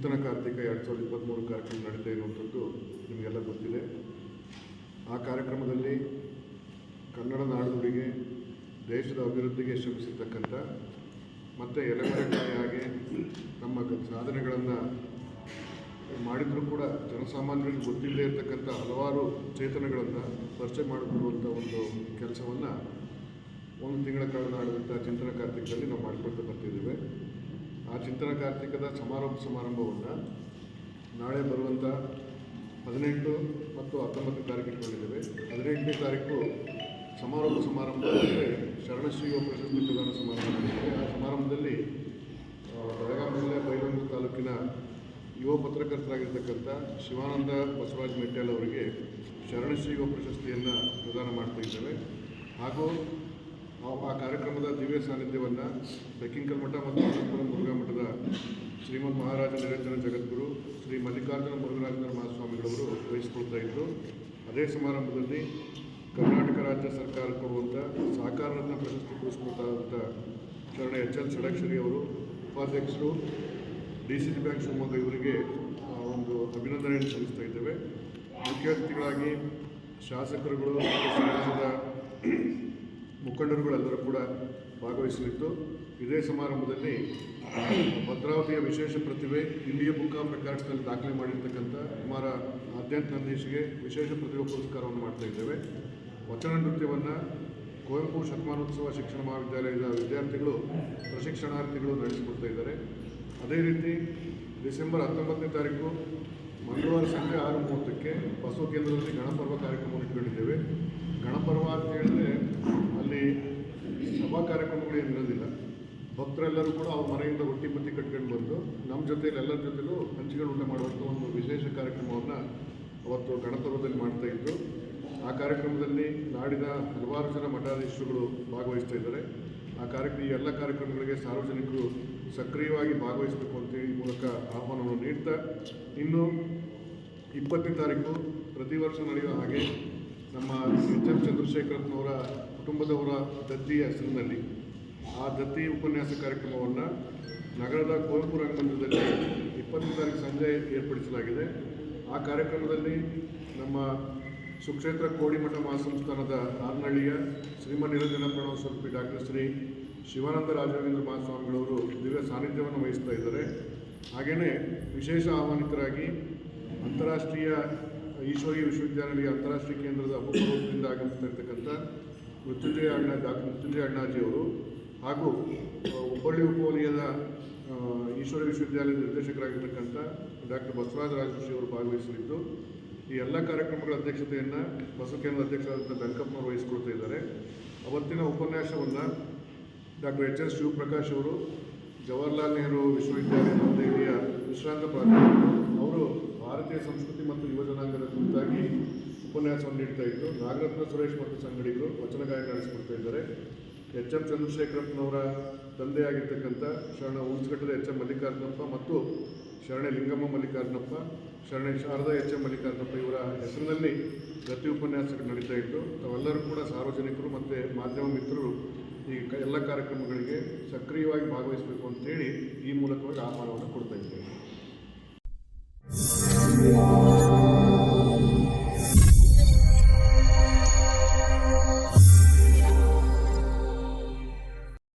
ನೂತನ ಕಾರ್ತಿಕ ಎರಡು ಸಾವಿರದ ಇಪ್ಪತ್ತ್ಮೂರು ಕಾರ್ಯಕ್ರಮ ನಡೀತಾ ಇರುವಂಥದ್ದು ನಿಮಗೆಲ್ಲ ಗೊತ್ತಿದೆ. ಆ ಕಾರ್ಯಕ್ರಮದಲ್ಲಿ ಕನ್ನಡ ನಾಡುಗಳಿಗೆ ದೇಶದ ಅಭಿವೃದ್ಧಿಗೆ ಶ್ರಮಿಸಿರ್ತಕ್ಕಂಥ ಮತ್ತು ಹಾಗೆ ತಮ್ಮ ಸಾಧನೆಗಳನ್ನು ಮಾಡಿದರೂ ಕೂಡ ಜನಸಾಮಾನ್ಯರಿಗೆ ಗೊತ್ತಿಲ್ಲದೆ ಇರತಕ್ಕಂಥ ಹಲವಾರು ಚೇತನಗಳನ್ನು ಪರಿಚಯ ಮಾಡಿಕೊಡುವಂಥ ಒಂದು ಕೆಲಸವನ್ನು ಒಂದು ತಿಂಗಳ ಕಾಲ ಆಡುವಂಥ ಚಿಂತನ ಕಾರ್ತಿಕದಲ್ಲಿ ನಾವು ಮಾಡಿಕೊಳ್ತಾ ಬರ್ತಿದ್ದೀವಿ. ಆ ಚಿಂತನ ಕಾರ್ತಿಕದ ಸಮಾರೋಪ ಸಮಾರಂಭವನ್ನು ನಾಳೆ ಬರುವಂಥ ಹದಿನೆಂಟು ಮತ್ತು ಹತ್ತೊಂಬತ್ತು ತಾರೀಕು ಇಟ್ಕೊಂಡಿದ್ದೇವೆ. ಹದಿನೆಂಟನೇ ತಾರೀಕು ಸಮಾರೋಪ ಸಮಾರಂಭ ಅಂದರೆ ಶರಣಶ್ರೀ ಪ್ರಶಸ್ತಿ ಪ್ರದಾನ ಸಮಾರಂಭ ಆ ಸಮಾರಂಭದಲ್ಲಿ ಬೆಳಗಾವಿ ಜಿಲ್ಲೆ ಬೈಲೂರು ತಾಲೂಕಿನ ಯುವ ಪತ್ರಕರ್ತರಾಗಿರ್ತಕ್ಕಂಥ ಶಿವಾನಂದ ಬಸವರಾಜ್ ಮೆಟ್ಟೆಲ್ ಅವರಿಗೆ ಶರಣಶ್ರೀ ಯುವ ಪ್ರಶಸ್ತಿಯನ್ನು ಪ್ರದಾನ ಮಾಡ್ತಾ ಇದ್ದೇವೆ. ಹಾಗೂ ಆ- ಕಾರ್ಯಕ್ರಮದ ದಿವ್ಯ ಸಾನ್ನಿಧ್ಯವನ್ನು ಬೆಕ್ಕಿಂಕಲ್ಮಠ ಮತ್ತು ಶ್ರೀಮದ್ ಮಹಾರಾಜ ನಿರಂಜನ ಜಗದ್ಗುರು ಶ್ರೀ ಮಲ್ಲಿಕಾರ್ಜುನ ಮುರುಘರಾಜೇಂದ್ರ ಮಹಾಸ್ವಾಮಿಗಳವರು ವಹಿಸಿಕೊಳ್ತಾ ಇದ್ದರು ಅದೇ ಸಮಾರಂಭದಲ್ಲಿ ಕರ್ನಾಟಕ ರಾಜ್ಯ ಸರ್ಕಾರ ಕೊಡುವಂಥ ಸಹಕಾರ ರತ್ನ ಪ್ರಶಸ್ತಿ ಪುರಸ್ಕೃತರಾದಂಥ ಶರಣ ಎಚ್ ಎಲ್ ಷಡಕ್ಷರಿ ಅವರು, ಉಪಾಧ್ಯಕ್ಷರು, D C C bank Shivamogga ಇವರಿಗೆ ಒಂದು ಅಭಿನಂದನೆಯನ್ನು ಸಲ್ಲಿಸ್ತಾ ಇದ್ದೇವೆ. ಮುಖ್ಯ ಅತಿಥಿಗಳಾಗಿ ಶಾಸಕರುಗಳು ಸಮಾಜದ ಮುಖಂಡರುಗಳೆಲ್ಲರೂ ಕೂಡ ಭಾಗವಹಿಸಲಿದ್ದು ಇದೇ ಸಮಾರಂಭದಲ್ಲಿ ಭದ್ರಾವತಿಯ ವಿಶೇಷ ಪ್ರತಿಭೆ ಇಲ್ಲಿಯ ಬುಕ್ ಆಫ್ ರೆಕಾರ್ಡ್ಸ್ನಲ್ಲಿ ದಾಖಲೆ ಮಾಡಿರ್ತಕ್ಕಂಥ ಕುಮಾರ ಆದ್ಯಂತ ನಂದೀಶ್ಗೆ ವಿಶೇಷ ಪ್ರತಿಭಾ ಪುರಸ್ಕಾರವನ್ನು ಮಾಡ್ತಾ ಇದ್ದೇವೆ. ವಚನ ನೃತ್ಯವನ್ನು ಕುವೆಂಪು ಶತಮಾನೋತ್ಸವ ಶಿಕ್ಷಣ ಮಹಾವಿದ್ಯಾಲಯದ ವಿದ್ಯಾರ್ಥಿಗಳು, ಪ್ರಶಿಕ್ಷಣಾರ್ಥಿಗಳು ನಡೆಸಿಕೊಡ್ತಾ ಇದ್ದಾರೆ. ಅದೇ ರೀತಿ ಡಿಸೆಂಬರ್ ಹತ್ತೊಂಬತ್ತನೇ ತಾರೀಕು ಮಂಗಳವಾರ ಸಂಜೆ ಆರು ಮೂವತ್ತಕ್ಕೆ ಬಸವ ಕೇಂದ್ರದಲ್ಲಿ ಗಣಪರ್ವ ಕಾರ್ಯಕ್ರಮವನ್ನು ಇಟ್ಕೊಂಡಿದ್ದೇವೆ. ಗಣಪರ್ವ ಭಕ್ತರೆಲ್ಲರೂ ಕೂಡ ಅವ್ರ ಮನೆಯಿಂದ ಹೊಟ್ಟಿ ಪತ್ತಿ ಕಟ್ಕೊಂಡು ಬಂದು ನಮ್ಮ ಜೊತೆಲಿ ಎಲ್ಲರ ಜೊತೆಗೂ ಹಂಚಿಕೊಂಡು ಊಟ ಮಾಡುವಂಥ ಒಂದು ವಿಶೇಷ ಕಾರ್ಯಕ್ರಮವನ್ನು ಅವತ್ತು ಗಣಪರ್ವದಲ್ಲಿ ಮಾಡ್ತಾ ಇದ್ದು ಆ ಕಾರ್ಯಕ್ರಮದಲ್ಲಿ ನಾಡಿನ ಹಲವಾರು ಜನ ಮಠಾಧೀಶರುಗಳು ಭಾಗವಹಿಸ್ತಾ ಇದ್ದಾರೆ. ಆ ಕಾರ್ಯಕ್ರಮ ಎಲ್ಲ ಕಾರ್ಯಕ್ರಮಗಳಿಗೆ ಸಾರ್ವಜನಿಕರು ಸಕ್ರಿಯವಾಗಿ ಭಾಗವಹಿಸಬೇಕು ಅಂತೇಳಿ ಈ ಮೂಲಕ ಆಹ್ವಾನವನ್ನು ನೀಡ್ತಾ, ಇನ್ನು ಇಪ್ಪತ್ತನೇ ತಾರೀಕು ಪ್ರತಿ ವರ್ಷ ನಡೆಯುವ ಹಾಗೆ ನಮ್ಮ ಎಚ್ ಎಂ ಚಂದ್ರಶೇಖರಪ್ಪನವರ ಕುಟುಂಬದವರ ದತ್ತಿಯ ಹೆಸರಿನಲ್ಲಿ ಆ ದತ್ತಿ ಉಪನ್ಯಾಸ ಕಾರ್ಯಕ್ರಮವನ್ನು ನಗರದ ಕುವೆಂಪು ರಂಗಮಂದಿರದಲ್ಲಿ ಇಪ್ಪತ್ತು ತಾರೀಕು ಸಂಜೆ ಏರ್ಪಡಿಸಲಾಗಿದೆ. ಆ ಕಾರ್ಯಕ್ರಮದಲ್ಲಿ ನಮ್ಮ ಸುಕ್ಷೇತ್ರ ಕೋಡಿಮಠ ಮಹಾಸಂಸ್ಥಾನದ ಹಾರ್ನಹಳ್ಳಿಯ ಶ್ರೀಮನ್ ನಿರಂಜನ ಪ್ರಣವ ಸ್ವರೂಪಿ ಡಾಕ್ಟರ್ ಶ್ರೀ ಶಿವಾನಂದ ರಾಜವೇಂದ್ರ ಮಹಾಸ್ವಾಮಿಗಳವರು ದಿವ್ಯ ಸಾನ್ನಿಧ್ಯವನ್ನು ವಹಿಸ್ತಾ ಇದ್ದಾರೆ. ಹಾಗೆಯೇ ವಿಶೇಷ ಆಹ್ವಾನಿತರಾಗಿ ಅಂತಾರಾಷ್ಟ್ರೀಯ ಈಶ್ವರಿ ವಿಶ್ವವಿದ್ಯಾನಿಲಯ ಅಂತಾರಾಷ್ಟ್ರೀಯ ಕೇಂದ್ರದ ಅಪರೂಪದಿಂದ ಆಗಮಿಸ್ತಾ ಇರ್ತಕ್ಕಂಥ ಮೃತ್ಯುಂಜಯ ಅಣ್ಣ ಡಾಕ್ಟರ್ ಮೃತ್ಯುಂಜಯ ಅಣ್ಣಾಜಿಯವರು ಹಾಗೂ ಹುಬ್ಬಳ್ಳಿ ಉಪವಲಯದ ಈಶ್ವರ ವಿಶ್ವವಿದ್ಯಾಲಯದ ನಿರ್ದೇಶಕರಾಗಿರ್ತಕ್ಕಂಥ ಡಾಕ್ಟರ್ ಬಸವರಾಜ ರಾಜಋಷಿ ಅವರು ಭಾಗವಹಿಸಲಿದ್ದು, ಈ ಎಲ್ಲ ಕಾರ್ಯಕ್ರಮಗಳ ಅಧ್ಯಕ್ಷತೆಯನ್ನು ಬಸವ ಕೇಂದ್ರ ಅಧ್ಯಕ್ಷರಾದಂಥ ಬೆಂಕಪ್ಪನವರು ವಹಿಸಿಕೊಳ್ತಾ ಇದ್ದಾರೆ. ಅವತ್ತಿನ ಉಪನ್ಯಾಸವನ್ನು ಡಾಕ್ಟರ್ ಎಚ್ ಎಸ್ ಶಿವಪ್ರಕಾಶ್ ಅವರು, ಜವಾಹರ್ಲಾಲ್ ನೆಹರು ವಿಶ್ವವಿದ್ಯಾಲಯ ನವದೆಹಲಿಯ ವಿಶ್ರಾಂತ ಪ್ರಾಧ್ಯಾಪಕರು ಅವರು ಭಾರತೀಯ ಸಂಸ್ಕೃತಿ ಮತ್ತು ಯುವಜನಾಂಗದ ಕುರಿತಾಗಿ ಉಪನ್ಯಾಸವನ್ನು ನೀಡ್ತಾ ಇದ್ದರು ನಾಗರತ್ನ ಸುರೇಶ್ ಮತ್ತು ಸಂಗಡಿಗರು ವಚನ ಗಾಯನ ನಡೆಸಿಕೊಡ್ತಾ ಇದ್ದಾರೆ. ಎಚ್ ಎಂ ಚಂದ್ರಶೇಖರಪ್ಪನವರ ತಂದೆಯಾಗಿರ್ತಕ್ಕಂಥ ಶರಣ ಉಂಚಘಟ್ಟದ ಎಚ್ ಎಂ ಮಲ್ಲಿಕಾರ್ಜುನಪ್ಪ ಮತ್ತು ಶರಣೆ ಲಿಂಗಮ್ಮ ಮಲ್ಲಿಕಾರ್ಜುನಪ್ಪ, ಶರಣೆ ಶಾರದಾ ಎಚ್ ಎಂ ಮಲ್ಲಿಕಾರ್ಜುನಪ್ಪ ಇವರ ಹೆಸರಿನಲ್ಲಿ ಗತಿ ಉಪನ್ಯಾಸಗಳು ನಡೀತಾ ಇತ್ತು. ತಾವೆಲ್ಲರೂ ಕೂಡ ಸಾರ್ವಜನಿಕರು ಮತ್ತು ಮಾಧ್ಯಮ ಮಿತ್ರರು ಈ ಎಲ್ಲ ಕಾರ್ಯಕ್ರಮಗಳಿಗೆ ಸಕ್ರಿಯವಾಗಿ ಭಾಗವಹಿಸಬೇಕು ಅಂತೇಳಿ ಈ ಮೂಲಕವಾಗಿ ಆಹ್ವಾನವನ್ನು ಕೊಡ್ತಾ ಇದ್ದೇವೆ.